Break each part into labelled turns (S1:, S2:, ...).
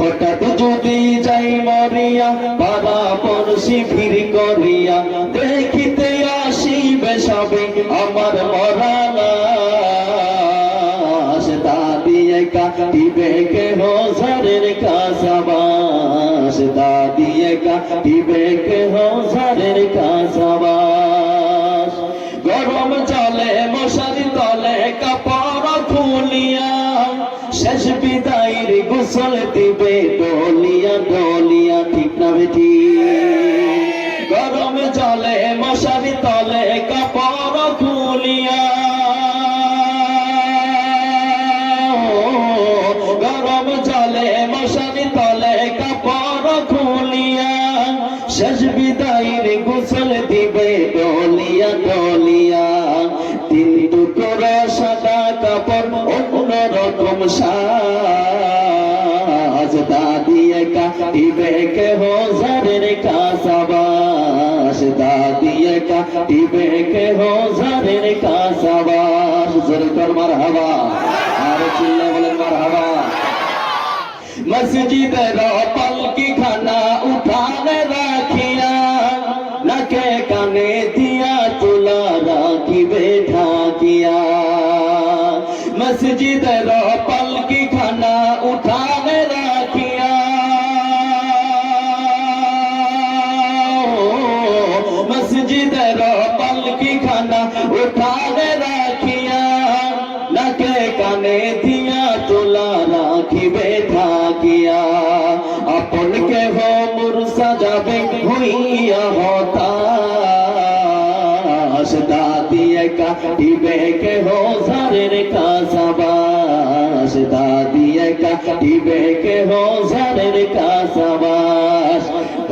S1: হঠাৎ যদি যাই মরিয়া, বাবা পড়শি ফিরি করিয়া, দেখিতে আসিবে সবে আমার মরালাস দাদিয়ে কাটিবে কে হোজারের কাসাবাস দাদিয়ে কাটিবে কে হোজারের কাসাবাস গরম জলে মশারি তলে কাপড় খুলিয়া, শেষ বিদায়ের গোসল দিবে ডলিয়া ডলিয়া ঠিক না বেটি গরম জলে মশারি তলে কাপড় খুলিয়া। গরম জলে মশারি তলে কাপড় খুলিয়া। শেষ বিদায়ের কাটিবে কে হোজারের কাসাবাস দাদিয়ে কাটিবে কে হোজারের কাসাবাস জোরে কর মার হাবা আর চিল্লা বলেন মার হাবা মসজিদের পালকি খানা উঠানে রাখিয়া নাকে কানে দিয়া তুলা রাখিবে ঢাকিয়া মসজিদের পালকি পালকি খানা উঠানে রাখিয়া নাকে কানে দিয়া তোলা রাখিবে থাকিয়া আপন কেহ মুরসা যাবে হইয়া হতাশ দাদিয়ে কাটিবে কেহ ঝারের কাসাবাস দাদিয়ে কাটিবে কেহ ঝারের কাসাবাস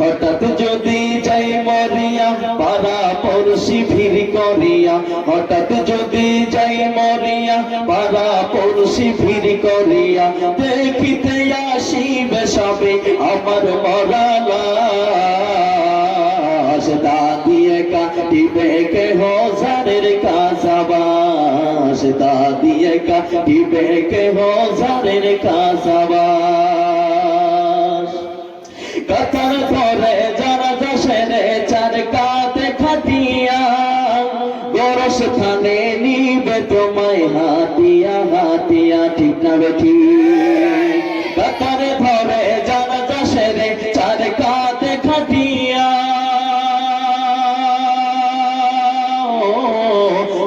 S1: হঠাৎ যদি যাই মরিয়া পারা পড়শি ভিড় করিয়া, হঠাৎ যদি যাই মরিয়া পারা পড়শি ভিড় করিয়া, দেখিতে আসিবে সবে আমার মরালাস দাদিয়ে কাটিবে কে হোজারের কাসাবাস। দাদিয়ে কাটিবে কে হোজারের কাসাবাস। ঠিক না বেঠি কাতারে ধরে যারা দশেরে চার কাতে খাটিয়া।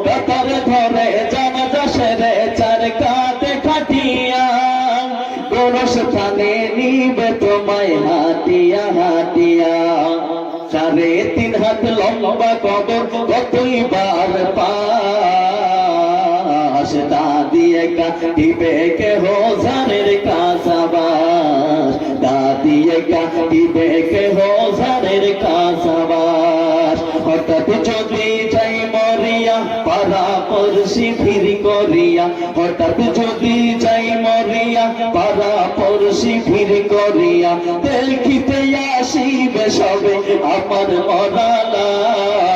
S1: কাতারে ধরে যারা দশেরে চার কাতে খাটিয়া। গরস খানে নিবে তোমায় হাতিয়া হাতিয়া সাড়ে তিন হাত লম্বা কবর কতই বার পাশ কাটিবে কে হোজারের কাসাবাস দাদিয়ে কাটিবে কে হোজারের কাসাবাস হঠাৎ যদি যাই মরিয়া পারা পড়শি ফিরি করিয়া। হঠাৎ যদি যাই মরিয়া পারা পড়শি ফিরি করিয়া। দেখিতে আসিবে সবে আমার মরালাস।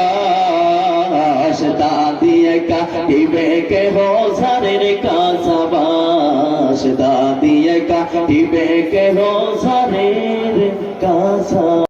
S1: দাদিয়ে কাটিবে কে হোজারের কাসাবাস দাদিয়ে কেন সারের কাসা?